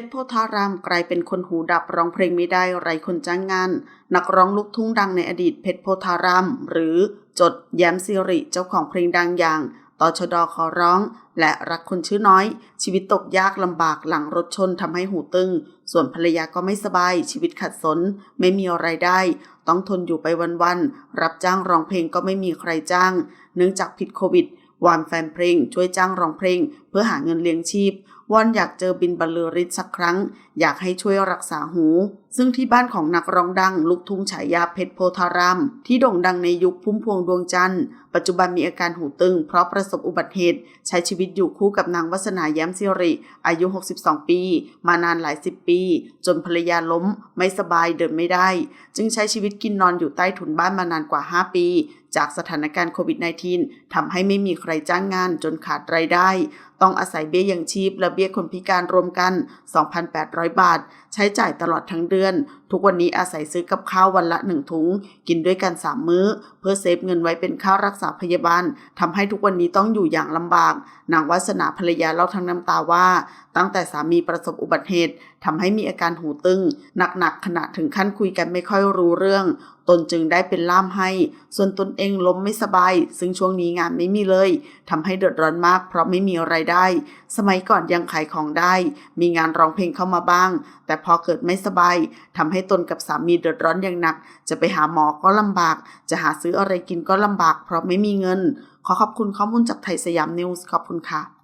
ชรโพธารามกลายเป็นคนหูดับร้องเพลงไม่ได้ไรคนจ้างงาน นักร้องลูกทุ่งดังในอดีตเพชรโพธาราม หรือจดแย้มซิริเจ้าของเพลงดังอย่างตชดขอร้อง และรักคนชื่อน้อย ชีวิตตกยากลำบากหลังรถชนทำให้หูตึง ส่วนภรรยาก็ไม่สบาย ชีวิตขัดสน ไม่มีอะไรายได้ ต้องทนอยู่ไปวันๆรับจ้างร้องเพลงก็ไม่มีใครจ้าง เนื่องจากผิดโควิดวานแฟนเพลงช่วยจ้างร้องเพลง เพื่อหาเงินเลี้ยงชีพวอนอยากเจอบินบรรลือฤทธิ์สักครั้ง อยากให้ช่วยรักษาหู ซึ่งที่บ้านของนักร้องดัง ลูกทุ่งฉายาเพชรโพธาราม ที่โด่งดังในยุคพุ่มพวงดวงจันทร์ ปัจจุบันมีอาการหูตึง เพราะประสบอุบัติเหตุ ใช้ชีวิตอยู่คู่กับนางวัสนาแย้มสิริ อายุ 62 ปี มานานหลายสิบปี จนภรรยาล้ม ไม่สบายเดินไม่ได้ จึงใช้ชีวิตกินนอนอยู่ใต้ถุนบ้านมานานกว่า 5 ปี จากสถานการณ์โควิด -19 ทำให้ไม่มีใครจ้างงานจนขาดรายได้ ต้องอาศัยเบี้ยยังชีพและเบี้ยคนพิการรวมกัน 2,800 บาท ใช้จ่ายตลอดทั้งเดือน ทุกวันนี้อาศัยซื้อกับข้าววันละหนึ่งถุง กินด้วยกัน3มื้อ เพื่อเซฟเงินไว้เป็นค่ารักษาพยาบาลทำให้ทุกวันนี้ต้องอยู่อย่างลำบาก นางวัสนาภรรยาเล่าทั้งน้ำตาว่า ตั้งแต่สามีประสบอุบัติเหตุ ทำให้มีอาการหูตึง หนักๆขณะถึงขั้นคุยกันไม่ค่อยรู้เรื่อง ตนจึงได้เป็นล่ามให้ ส่วนตนเองล้มไม่สบาย ซึ่งช่วงนี้งานไม่มีเลยทำให้เดือดร้อนมาก เพราะไม่มีไรายได้ สมัยก่อนยังขายของได้ มีงานร้องเพลงเข้ามาบ้าง แต่พอเกิดไม่สบายทำให้ตนกับสามีเดือดร้อนอย่างหนัก จะไปหาหมอก็ลำบาก จะหาซื้ออะไรกินก็ลำบาก เพราะไม่มีเงิน ขอขอบคุณข้อมูลจากไทยสยามนิวส์ขอบคุณค่ะ